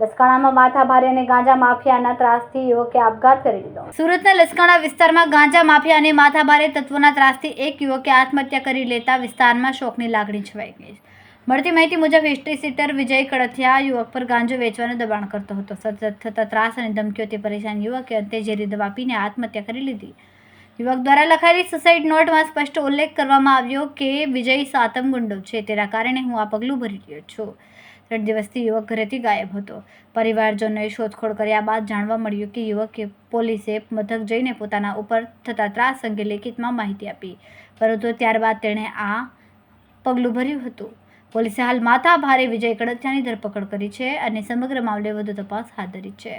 લસકાણામાં માથાભારે અને ગાંજા માફિયાના ત્રાસથી યુવકે આપઘાત કરી લીધો. સુરતના લસકાણા વિસ્તારમાં ગાંજા માફિયા અને માથાભારે તત્વોના ત્રાસથી એક યુવકે આત્મહત્યા કરી લેતા વિસ્તારમાં શોકની લાગણી છવાઈ ગઈ મળતી માહિતી મુજબ હિસ્ટ્રી સીટર વિજય કડથિયા યુવક પર ગાંજો વેચવાનું દબાણ કરતો હતો. સતત થતા ત્રાસ અને ધમકીઓથી પરેશાન યુવકે અંતે ઝેરી દવા પીને આત્મહત્યા કરી લીધી. યુવક દ્વારા લખાયેલી સુસાઇડ નોટમાં સ્પષ્ટ ઉલ્લેખ કરવામાં આવ્યો કે વિજય સાતમ ગુંડો છે. તેના કારણે હું આ પગલું ભરી રહ્યો છું. ત્રણ દિવસથી યુવક ઘરેથી ગાયબ હતો. પરિવારજનોએ શોધખોળ કર્યા બાદ જાણવા મળ્યું કે યુવકે પોલીસે મથક જઈને પોતાના ઉપર થતા ત્રાસ અંગે લેખિતમાં માહિતી આપી. પરંતુ ત્યારબાદ તેણે આ પગલું ભર્યું હતું. પોલીસે હાલ માથા ભારે વિજય કડથિયાની ધરપકડ કરી છે અને સમગ્ર મામલે વધુ તપાસ હાથ ધરી છે.